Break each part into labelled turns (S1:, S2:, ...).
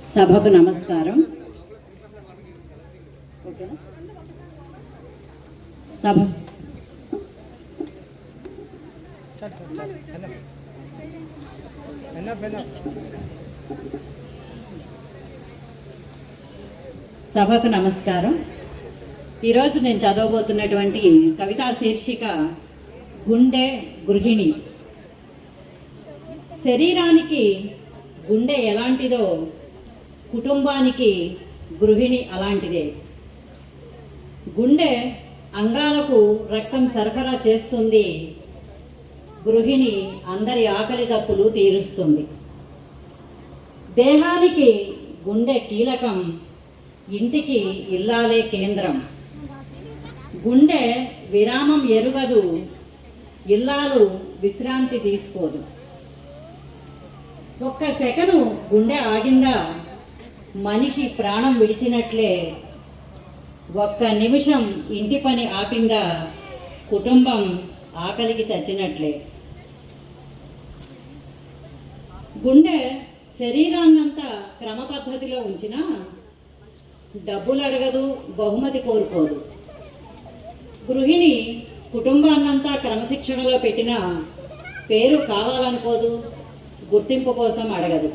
S1: సభకు నమస్కారం. సభ సభకు నమస్కారం. ఈరోజు నేను చదవబోతున్నటువంటి కవితా శీర్షిక గుండె గృహిణి. శరీరానికి గుండె ఎలాంటిదో కుటుంబానికి గృహిణి అలాంటిదే. గుండె అంగాలకు రక్తం సరఫరా చేస్తుంది. గృహిణి అందరి ఆకలి తప్పులు తీరుస్తుంది. దేహానికి గుండె కీలకం ఇంటికి ఇల్లాలే కేంద్రం. గుండె విరామం ఎరుగదు. ఇల్లాలు విశ్రాంతి తీసుకోదు. ఒక్క సెకను గుండె ఆగిందా? మనిషి ప్రాణం విడిచినట్లే. ఒక్క నిమిషం ఇంటి పని ఆపిందా? కుటుంబం ఆకలికి చచ్చినట్లే. గుండె శరీరాన్నంతా క్రమ పద్ధతిలో ఉంచినా డబ్బులు అడగదు బహుమతి కోరుకోదు. గృహిణి కుటుంబాన్నంతా క్రమశిక్షణలో పెట్టిన పేరు కావాలనుకోదు గుర్తింపు కోసం అడగదు.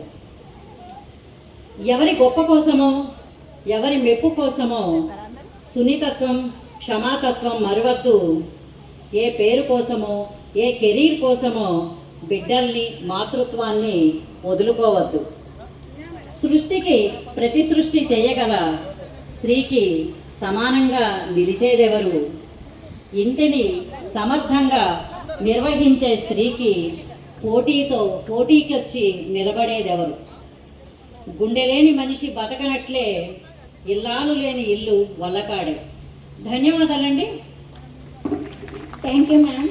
S1: ఎవరి గొప్ప కోసమో ఎవరి మెప్పు కోసమో సున్నితత్వం క్షమాతత్వం మరవద్దు. ఏ పేరు కోసమో ఏ కెరీర్ కోసమో బిడ్డల్ని మాతృత్వాన్ని వదులుకోవద్దు. సృష్టికి ప్రతి సృష్టి చేయగల స్త్రీకి సమానంగా నిలిచేదెవరు? ఇంటిని సమర్థంగా నిర్వహించే స్త్రీకి పోటీతో పోటీకి వచ్చి నిలబడేదెవరు? గుండె లేని మనిషి బతకనట్లే ఇల్లాలు లేని ఇల్లు వల్లకాడే. ధన్యవాదాలండి.
S2: Thank you ma'am